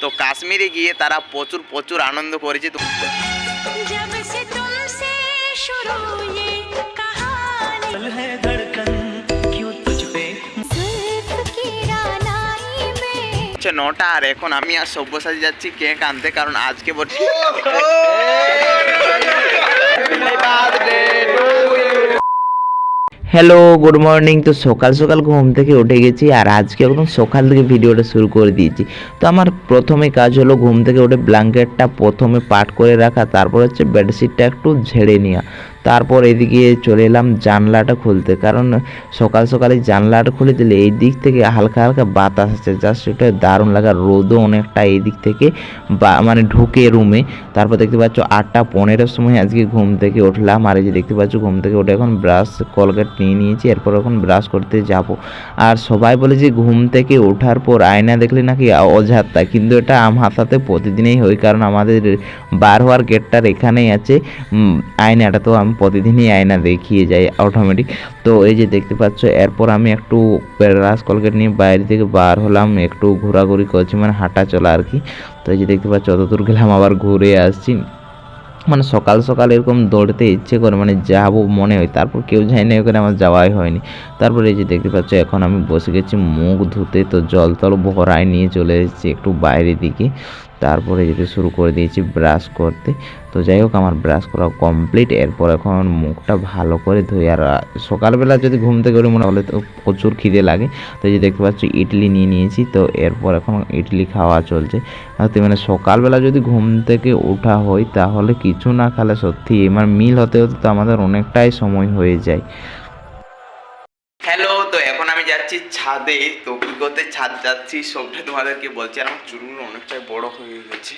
তো কাশ্মীরে গিয়ে তারা প্রচুর প্রচুর আনন্দ করেছে নটা আর এখন আমি আর সব্যসাচী যাচ্ছি কেক আনতে কারণ আজকে বলছি হ্যালো গুড মর্নিং তো সকাল সকাল ঘুম থেকে উঠে গেছি আর আজকে একদম সকাল থেকে ভিডিওটা শুরু করে দিয়েছি। তো আমার প্রথমে কাজ হলো ঘুম থেকে উঠে ব্ল্যাঙ্কেটটা প্রথমে পাট করে রাখা, তারপর হচ্ছে বেডশিটটা একটু ঝেড়ে নেওয়া। তারপর এদিকে চলে এলাম জানলাটা খুলতে। কারণ সকাল সকালে জানলাটা খুলে দিলে এই দিক থেকে হালকা হালকা বাতাস আছে। জাস্ট এটা দারুণ লাগা রোদও অনেকটা এই দিক থেকে বা মানে ঢুকে রুমে তারপর দেখতে পাচ্ছ আটটা পনেরোর সময় আজকে ঘুম থেকে উঠলাম। আর এই যে দেখতে পাচ্ছ ঘুম থেকে উঠে এখন ব্রাশ কলগেট নিয়ে নিয়েছি। এরপর এখন ব্রাশ করতে যাব। আর সবাই বলে যে ঘুম থেকে ওঠার পর আয়না দেখলে নাকি অজাত্তা কিন্তু এটা আমার সাথে প্রতিদিনই হয়। কারণ আমাদের বার হওয়ার গেটটার এখানেই আছে। আয়নাটা। তো আমি প্রতিদিনই আয়না দেখিয়ে যায় অটোমেটিক তো এই যে দেখতে পাচ্ছ, এরপর আমি একটু ব্রাশ কলগেট নিয়ে বাইরে থেকে বার হলাম, একটু ঘোরাঘুরি করছি মানে হাঁটা চলা আর কি। তো এই যে দেখতে পাচ্ছ অতদূর গেলাম আবার ঘুরে আসছি। মানে সকাল সকাল এরকম দৌড়তে ইচ্ছে করে মানে যাব মনে হয়, তারপর কেউ যায় না, ওখানে আমার যাওয়াই হয়নি। তারপরে এই যে দেখতে পাচ্ছ, এখন আমি বসে গেছি, মুখ ধুতে তো জল টল ভরায় নিয়ে চলে এসেছি একটু বাইরের দিকে। তারপরে যেতে শুরু করে দিয়েছি ব্রাশ করতে। তো যাই হোক আমার ব্রাশ করা কমপ্লিট এরপর এখন মুখটা ভালো করে ধুই। আর সকালবেলা যদি ঘুম থেকে মনে হলে তো প্রচুর খিদে লাগে। তো যে দেখতে পাচ্ছি, ইডলি নিয়ে নিয়েছি। তো এরপর এখন ইডলি খাওয়া চলছে। তো মানে সকালবেলা যদি ঘুম থেকে ওঠা হয়, তাহলে কিছু না খেলে সত্যি আমার মিল হতে হতে তো আমাদের অনেকটাই সময় হয়ে যায়। যাচ্ছি ছাদে, তো কি ছাদ যাচ্ছি সবটা তোমাদেরকে বলছি, আর আমার চুলগুলো অনেকটাই বড় হয়ে গেছে।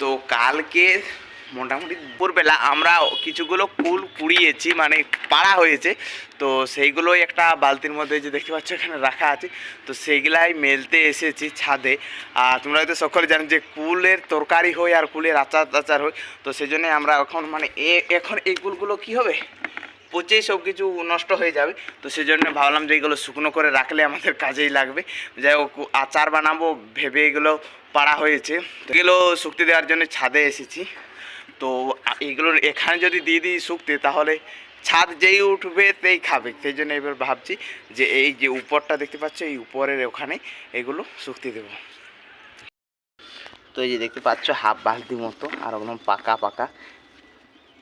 তো কালকে মোটামুটি দুপুরবেলা আমরা কিছুগুলো কুল কুড়িয়েছি মানে পাড়া হয়েছে। তো সেইগুলোই একটা বালতির মধ্যে যে দেখতে পাচ্ছ এখানে রাখা আছে, তো সেইগুলাই মেলতে এসেছি ছাদে। আর তোমরা হয়তো সকলে জানো যে কুলের তরকারি হয় আর কুলের আচার টাচার হয়, তো সেই জন্যে আমরা এখন মানে এখন এই কুলগুলো কী হবে? পচেই সব কিছু নষ্ট হয়ে যাবে। তো সেই জন্য ভাবলাম যে এগুলো শুকনো করে রাখলে আমাদের কাজেই লাগবে। যাই হোক, আচার বানাবো, ভেবে এগুলো পাড়া হয়েছে। এগুলো শুক্তি দেওয়ার জন্য ছাদে এসেছি। তো এগুলো এখানে যদি দিয়ে দিই শুকতে, তাহলে ছাদ যেই উঠবে সেই খাবে। সেই জন্য এবার ভাবছি যে এই যে উপরটা দেখতে পাচ্ছ, এই উপরের ওখানে এগুলো শুকতে দেবো। তো এই যে দেখতে পাচ্ছ, হাফ বালতি মতো, আর একদম পাকা পাকা।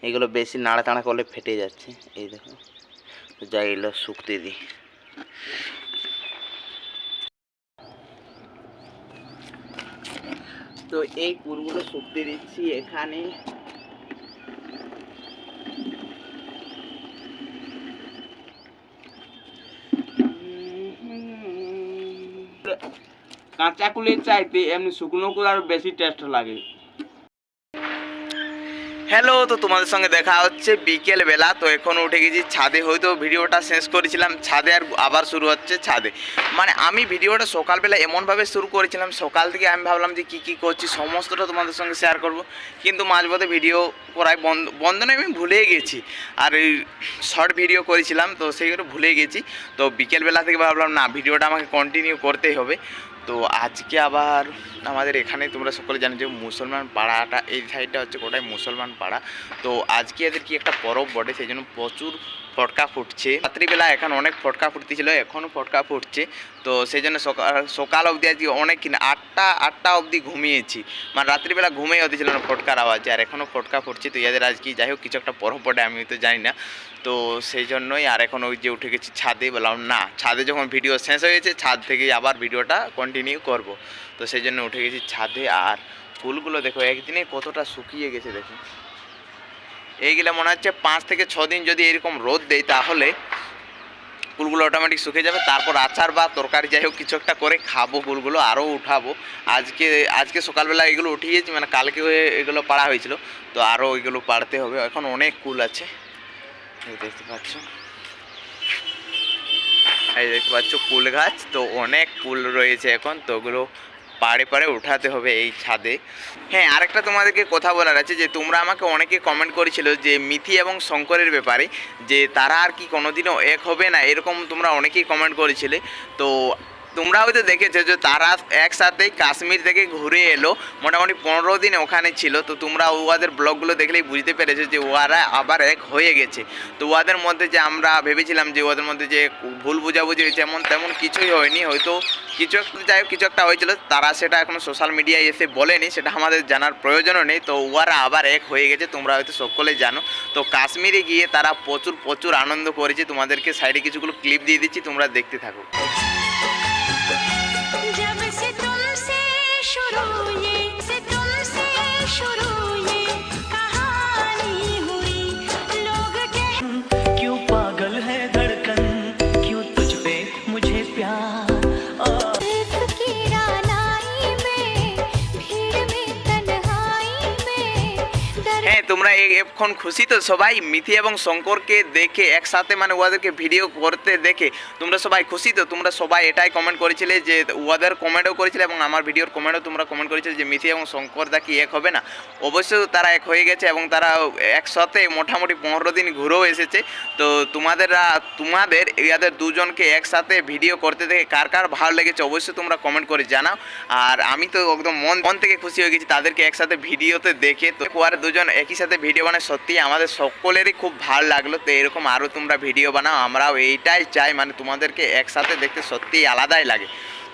এগুলো বেশি নাড়াচাড়া করলে ফেটে যাচ্ছে। এই দেখো, যাই এগুলো শুকতে দিই তো এই কুলগুলো শুকতে দিচ্ছি এখানে। কাঁচা কুলের চাইতে এমনি শুকনো কুল আরও বেশি টেস্ট লাগে। হ্যালো, তো তোমাদের সঙ্গে দেখা হচ্ছে বিকেল বেলা তো এখন উঠে গেছি ছাদে, হয়তো ভিডিওটা শেষ করেছিলাম। ছাদে আর আবার শুরু হচ্ছে ছাদে। মানে আমি ভিডিওটা সকালবেলা এমনভাবে শুরু করেছিলাম, সকাল থেকে আমি ভাবলাম যে কী কী করছি, সমস্তটা তোমাদের সঙ্গে শেয়ার করব। কিন্তু মাঝপথে ভিডিও করায় বন্ধ বন্ধ নয়, আমি ভুলে গেছি। আর এই শর্ট ভিডিও করেছিলাম, তো সেইগুলো ভুলে গেছি। তো বিকেলবেলা থেকে ভাবলাম, না, ভিডিওটা আমাকে কন্টিনিউ করতেই হবে। তো আজকে আবার আমাদের এখানে তোমরা সকলে জানো যে মুসলমান পাড়াটা, এই সাইডটা হচ্ছে গোটাই মুসলমান পাড়া। তো আজকে এদের কি একটা পরব বটে, সেই জন্য প্রচুর ফটকা ফুটছে। রাত্রিবেলা এখন অনেক ফটকা ফুটতেছিল এখনও ফটকা ফুটছে। তো সেই জন্য সকাল সকাল অবধি আজকে অনেক আটটা আটটা অবধি ঘুমিয়েছি। মানে রাত্রিবেলা ঘুমিয়ে হতেছিল না ফটকার আওয়াজে, আর এখনও ফটকা ফুটছে। তো এদের আজকে যাই হোক, কিছু একটা পরব বটে আমি তো জানি না। তো সেই জন্যই আর এখন ওই যে উঠে গেছি ছাদে, বললাম না, ছাদে যখন ভিডিও শেষ হয়েছে, ছাদ থেকে আবার ভিডিওটা কন্টিনিউ করব। তো সেই জন্য উঠে গেছি ছাদে, আর ফুলগুলো দেখো, একদিনে কতটা শুকিয়ে গেছে দেখো। এইগুলো মনে হচ্ছে পাঁচ থেকে ছ দিন যদি এরকম রোদ দেয় তাহলে ফুলগুলো অটোমেটিক শুকিয়ে যাবে। তারপর আচার বা তরকারি যাই হোক কিছু একটা করে খাব, ফুলগুলো আরও উঠাবো। আজকে আজকে সকালবেলা এগুলো উঠিয়েছি মানে কালকে এগুলো পাড়া হয়েছিল, তো আরও এগুলো পাড়তে হবে। এখন অনেক কুল আছে। দেখতে পাচ্ছ। এই দেখতে পাচ্ছ কুল গাছ, তো অনেক কুল রয়েছে এখন, তো ওগুলো পাড়ে পাড়ে উঠাতে হবে এই ছাদে। হ্যাঁ আরেকটা তোমাদেরকে কথা বলার আছে যে, তোমরা আমাকে অনেকে কমেন্ট করেছিল যে, মিথি এবং শঙ্করের ব্যাপারে, যে তারা আর কি কোনোদিনও এক হবে না, এরকম তোমরা অনেকেই কমেন্ট করেছিলে। তো তোমরা হয়তো দেখেছ যে তারা একসাথেই কাশ্মীর থেকে ঘুরে এলো। মোটামুটি পনেরো দিন ওখানে ছিল। তো তোমরা ওদের ব্লগগুলো দেখলেই বুঝতে পেরেছ যে ওরা আবার এক হয়ে গেছে। তো ওদের মধ্যে যে আমরা ভেবেছিলাম যে ওদের মধ্যে যে ভুল বোঝাবুঝি হয়েছে, এমন তেমন কিছুই হয়নি। হয়তো কিছু একটা, যাই হোক, কিছু একটা হয়েছিল। তারা সেটা এখনও সোশ্যাল মিডিয়ায় এসে বলেনি, সেটা আমাদের জানার প্রয়োজনও নেই। তো ওরা আবার এক হয়ে গেছে, তোমরা হয়তো সকলে জানো। তো কাশ্মীরে গিয়ে তারা প্রচুর প্রচুর আনন্দ করেছে। তোমাদেরকে সাইডে কিছুগুলো ক্লিপ দিয়ে দিচ্ছি, তোমরা দেখতে থাকো। choro. তোমরা এ- এখন খুশি তো? সবাই মিথি এবং শঙ্করকে দেখে, একসাথে মানে ওদেরকে ভিডিও করতে দেখে, তোমরা সবাই খুশি তো? তোমরা সবাই এটাই কমেন্ট করেছিলে যে ওদের কমেন্টও করেছিলে এবং আমার ভিডিওর কমেন্টও তোমরা কমেন্ট করেছিলে যে, মিথি এবং শঙ্কর দা কি এক হবে না? অবশ্যই তারা এক হয়ে গেছে এবং তারা একসাথে মোটামুটি পনেরো দিন ঘুরেও এসেছে। তো তোমাদের তোমাদের, ইয়াদের দুজনকে একসাথে ভিডিও করতে দেখে কার কার ভালো লেগেছে অবশ্যই তোমরা কমেন্ট করে জানাও। আর আমি তো একদম মন মন থেকে খুশি হয়ে গেছি তাদেরকে একসাথে ভিডিওতে দেখে। তো ওরা দুজন একই সাথে ভিডিও বানায় সত্যি আমাদের সকলেরই খুব ভালো লাগল। তো এরকম আরও তোমরা ভিডিও বানাও, আমরাও এইটাই চাই মানে তোমাদেরকে একসাথে দেখতে সত্যিই আলাদাই লাগে।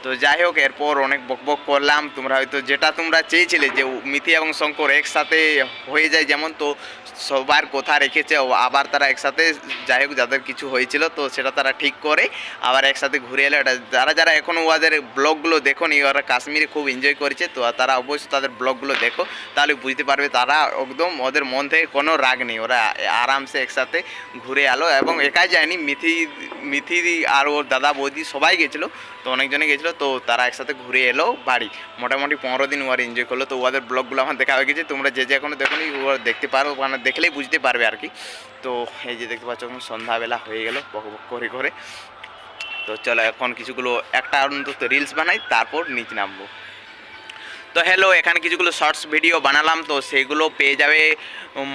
তো যাই হোক এরপর অনেক বক বক করলাম। তোমরা হয়তো যেটা তোমরা চেয়েছিলে যে মিথি এবং শঙ্কর একসাথে হয়ে যায় যেমন, তো সবার কথা রেখেছে আবার তারা একসাথে যাই হোক যাদের কিছু হয়েছিল, তো সেটা তারা ঠিক করে আবার একসাথে ঘুরে এলো। এটা যারা যারা এখনও ওদের ব্লগগুলো দেখো নি ওরা কাশ্মীরে খুব এনজয় করেছে, তো তারা অবশ্যই তাদের ব্লগগুলো দেখো। তাহলে বুঝতে পারবে তারা একদম ওদের মন থেকে কোনো রাগ নেই। ওরা আরামসে একসাথে ঘুরে এলো এবং একাই যায়নি, মিথি মিথি আর ওর দাদা বৌদি সবাই গেছিল, তো অনেকজনে গেছিল, তো তারা একসাথে ঘুরে এলো বাড়ি। মোটামুটি পনেরো দিন ওরা এনজয় করল, তো ওদের ব্লগগুলো আমার দেখা হয়ে গেছে, তোমরা যে যে এখনও দেখো ওরা দেখতে পারো মানে দেখলেই বুঝতে পারবে আর কি। তো এই যে দেখতে পাচ্ছ, এখন সন্ধ্যাবেলা হয়ে গেল, বক বক করে করে। তো চলো এখন কিছুগুলো, একটা অন্তত রিলস বানাই, তারপর নিচে নামবো। তো হ্যালো এখানে কিছুগুলো শর্টস ভিডিও বানালাম, তো সেগুলো পেয়ে যাবে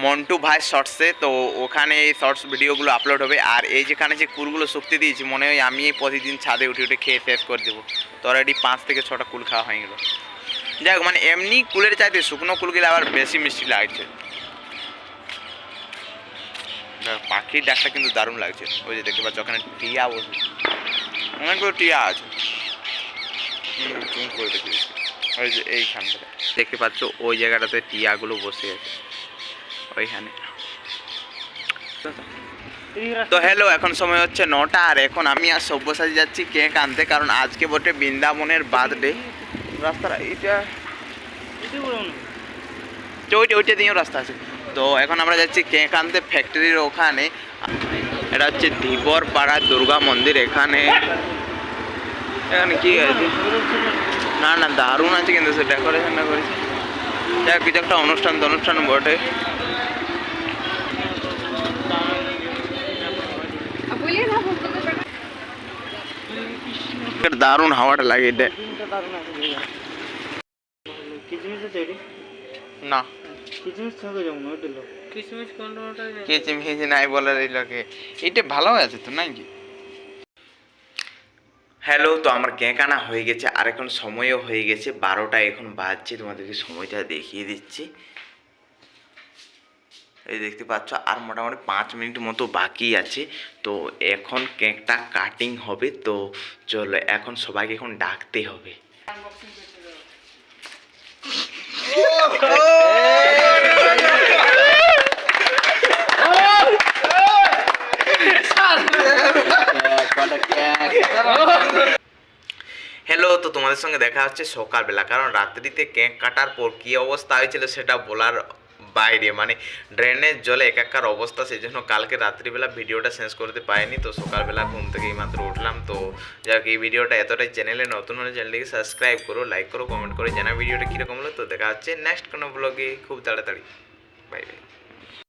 মন্টু ভাই শর্টসে তো ওখানে এই শর্টস ভিডিওগুলো আপলোড হবে। আর এই যেখানে যে কুলগুলো শক্তি দিয়েছি, মনে হয় আমি প্রতিদিন ছাদে উঠে উঠে খেয়ে শেষ করে দেবো। তো অলরেডি পাঁচ থেকে ছটা কুল খাওয়া হয়ে গেল। যাই মানে এমনি কুলের চাইতে শুকনো কুল গেলে আবার বেশি মিষ্টি লাগছে। পাখির ডাকটা কিন্তু দারুণ লাগছে। ওই যে দেখতে পাচ্ছ, ওখানে টিয়া বসে। অনেকগুলো টিয়া আছে। করে ওই যে এইখানটাতে দেখতে পাচ্ছ, ওই জায়গাটাতে টিয়াগুলো বসে আছে। ওইখানে। তো হ্যালো এখন সময় হচ্ছে নটা, আর এখন আমি আর সব্যসাচী যাচ্ছি কেক আনতে, কারণ আজকে বটে বৃন্দাবনের বার্থডে রাস্তাটা এটা ওইটা ওইটা দিয়েও রাস্তা আছে। তো এখন আমরা যাচ্ছি কেক আনতে ফ্যাক্টরির ওখানে। এটা হচ্ছে ধীবর পাড়া দুর্গা মন্দির, এখানে এখানে কি আছে? না না দারুণ আছে কিন্তু সে ডেকোরেশনটা করেছে। যাক কিছু একটা অনুষ্ঠান অনুষ্ঠান বটে। দারুণ হাওয়াটা লাগে এটা। না। কিচিমিচি নাই বলার এই লোকে এটা ভালো আছে তো নাকি? হ্যালো তো আমার কেঁকানা হয়ে গেছে। আর এখন সময়ও হয়ে গেছে বারোটা, এখন বাজছে। তোমাদেরকে সময়টা দেখিয়ে দিচ্ছি। এই দেখতে পাচ্ছ, আর মোটামুটি পাঁচ মিনিট মতো বাকি আছে। তো এখন কেকটা কাটিং হবে, তো চলো এখন সবাইকে এখন ডাকতে হবে হ্যালো তো তোমাদের সঙ্গে দেখা হচ্ছে সকালবেলা, কারণ রাত্রিতে কেক কাটার পর কী অবস্থা হয়েছিল সেটা বলার বাইরে মানে ড্রেনের জলে একাকার অবস্থা সেই জন্য কালকে রাত্রিবেলা ভিডিওটা শেষ করতে পারিনি, তো সকালবেলা ঘুম থেকে এইমাত্র উঠলাম, তো যাই হোক এই ভিডিওটা এতটাই চ্যানেলে নতুন হলে চ্যানেলটিকে সাবস্ক্রাইব করো লাইক করো কমেন্ট করো, জানা ভিডিওটা কীরকম হলো, তো দেখা হচ্ছে নেক্সট কোনো ব্লগে খুব তাড়াতাড়ি। Bye bye